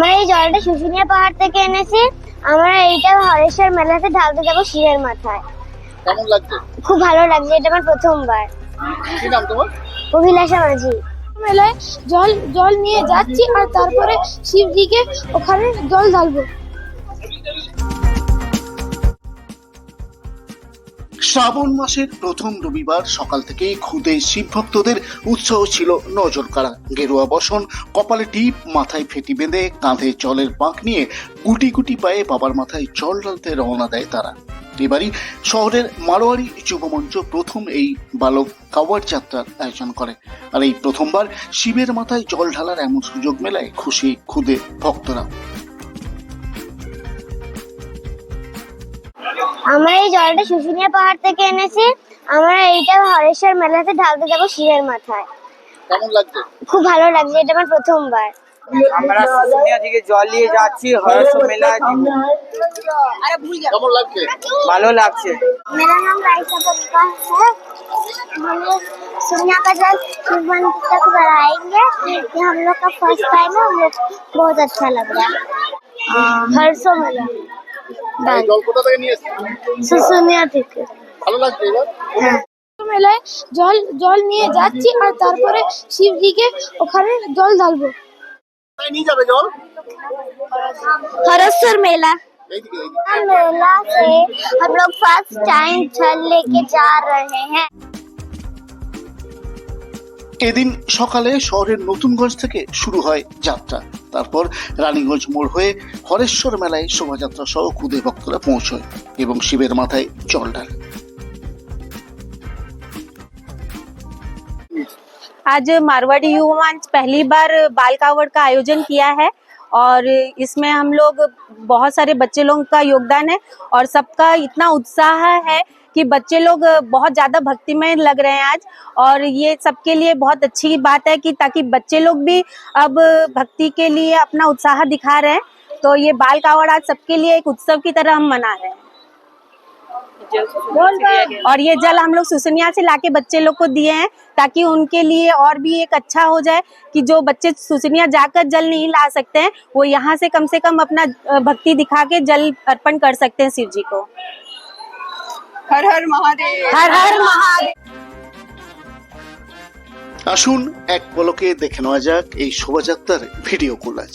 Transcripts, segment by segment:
জলটা শুশুনিয়া পাহাড় থেকে এনেছি। আমরা এইটা হরেশ্বর মেলাতে ঢালতে যাব শিবের মাথায়। কেমন লাগছে? খুব ভালো লাগছে এটা আমার প্রথমবার। কি নাম তোমার? অভিলাষা মাঝি। মেলায় জল জল নিয়ে যাচ্ছি আর তারপরে শিবজিকে ওখানে জল ঢালবো। শ্রাবণ মাসের প্রথম রবিবার সকাল থেকে খুদে শিব ভক্তদের উৎসাহ ছিল নজর কাড়া। গেরুয়া বসন, কপালে টিপ, মাথায় ফেটি বেঁধে কাঁধে জলের পাঁক নিয়ে গুটি গুটি পায়ে বাবার মাথায় জল ঢালতে রওনা দেয় তারা। এবারই শহরের মারোয়ারি যুবমঞ্চ প্রথম এই বালক কাওয়ার যাত্রার আয়োজন করে। আর এই প্রথমবার শিবের মাথায় জল ঢালার এমন সুযোগ মেলায় খুশি খুদে ভক্তরা আমরা এই জলটা শুশুনিয়া পাহাড় থেকে এনেছি আমরা এইটা হরেশ্বর মেলাতে ঢালতে যাবো শিবের মাথায় কেমন লাগছে খুব ভালো লাগছে এটা আমার প্রথমবার আমরা শুশুনিয়া থেকে জল নিয়ে যাচ্ছি হরস মেলা কেমন লাগছে ভালো লাগছে मेरा नाम राइसा पप्पा है हमें सुनिया का जल शिव मंदिर तक बढ़ाएंगे ये हम लोग का फर्स्ट टाइम है हम लोग बहुत अच्छा लग रहा है हर्षो मेला এই জল কোথা থেকে নিয়ে এসেছো सुसुनिया থেকে ভালো লাগছে এবার মেলায় জল জল নিয়ে যাচ্ছি আর তারপরে শিবজিকে ওখানে জল ঢালবো কোথায় নিয়ে যাবে জল हरसर मेला এইদিকে এইদিকে मेला से हम लोग फर्स्ट टाइम जल लेके जा रहे हैं এদিন সকালে শহরের নতুনগঞ্জ থেকে শুরু হয় যাত্রা তারপর রানীগঞ্জ মোড় হয়ে হরেশ্বর মেলায় শোভাযাত্রা সহ খুদে ভক্তরা পৌঁছয় এবং শিবের মাথায় জল ঢালে आज मारवाड़ी युवा मंच पहली बार बाल कावड़ का आयोजन किया है और इसमें हम लोग, बहुत सारे बच्चे लोगों का योगदान है और सबका इतना उत्साह है कि बच्चे लोग बहुत ज़्यादा भक्तिमय लग रहे हैं आज। और ये सबके लिए बहुत अच्छी बात है कि ताकि बच्चे लोग भी अब भक्ति के लिए अपना उत्साह दिखा रहे हैं। तो ये बाल कावड़ आज सबके लिए एक उत्सव की तरह हम मना रहे हैं। और ये जल हम लोग सुसनिया से लाके बच्चे लोग को दिए हैं ताकि उनके लिए और भी एक अच्छा हो जाए कि जो बच्चे सुसनिया जाकर जल नहीं ला सकते हैं वो यहाँ से कम से कम अपना अ, भक्ति दिखा के जल अर्पण कर सकते हैं शिव जी को হর হর মহাদেব हर हर महादेव আসুন এক পলকে দেখে নেওয়া যাক এই শোভাযাত্রার video collage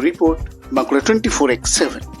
Report, Bangla 24x7.